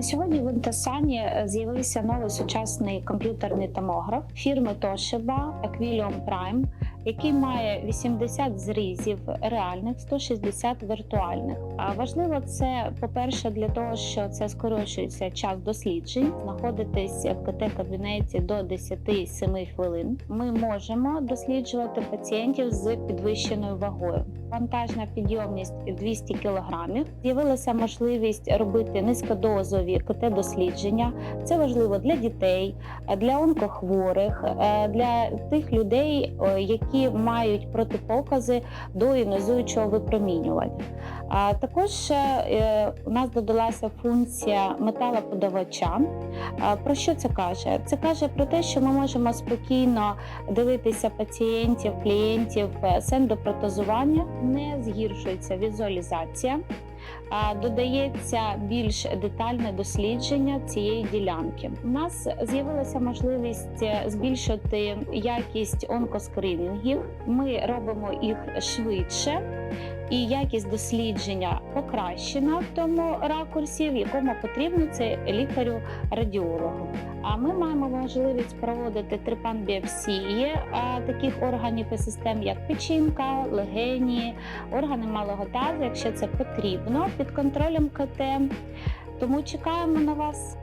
На сьогодні в Інтесані е, з'явився новий сучасний комп'ютерний томограф фірми Toshiba Aquilium Prime, який має 80 зрізів реальних, 160 віртуальних. А важливо це, по-перше, для того, що це скорочується час досліджень, знаходитись в КТ-кабінеті до 10-7 хвилин. Ми можемо досліджувати пацієнтів з підвищеною вагою. Вантажна підйомність 200 кг. З'явилася можливість робити низькодозові КТ-дослідження. Це важливо для дітей, для онкохворих, е, для тих людей, які мають протипокази до інозуючого випромінювання. А також е, у нас додалася функція металоподавача. Про що це каже? Це каже про те, що ми можемо спокійно дивитися пацієнтів, клієнтів е, з ендопротезування, не згіршується візуалізація. Додається більш детальне дослідження цієї ділянки. У нас з'явилася можливість е, збільшити якість онкоскринінгів. Ми робимо їх швидше, і якість дослідження покращена в тому ракурсі, в якому потрібно це лікарю-радіологу. А ми маємо можливість проводити трипан-біопсії таких органів і систем, як печінка, легені, органи малого тазу, якщо це потрібно, під контролем КТ. Тому чекаємо на вас.